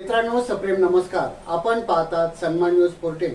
मित्रांनो सप्रेम नमस्कार. आपण पाहतात सन्मान न्यूज पोर्टेल.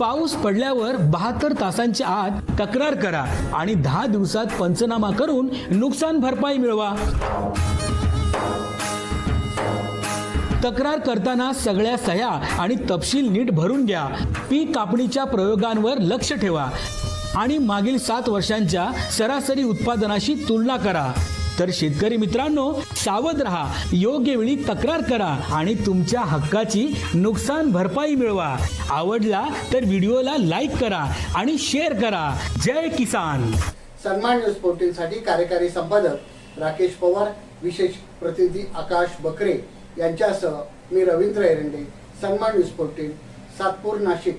पाऊस पडल्यावर बहात्तर तासांच्या आत तक्रार करा आणि दहा दिवसात पंचनामा करून नुकसान भरपाई मिळवा. तक्रार करताना सगळ्या सह्या आणि तपशील नीट भरून घ्या. पीक कापणीच्या प्रयोगांवर लक्ष ठेवा आणि मागील सात वर्षांच्या सरासरी उत्पादनाशी तुलना करा. तर शेतकरी मित्रांनो सावध रहा योग्य वेळी तक्रार करा आणि तुमच्या हक्काची नुकसान भरपाई मिळवा. आवडला तर व्हिडिओला लाईक करा आणि शेअर करा. जय किसान! सन्मान न्यूज पोर्टलसाठी कार्यकारी संपादक राकेश पवार विशेष प्रतिनिधी आकाश बकरे यांच्यासह मी रवींद्र एरंडे सन्मान न्यूज पोर्टल सातपूर नाशिक.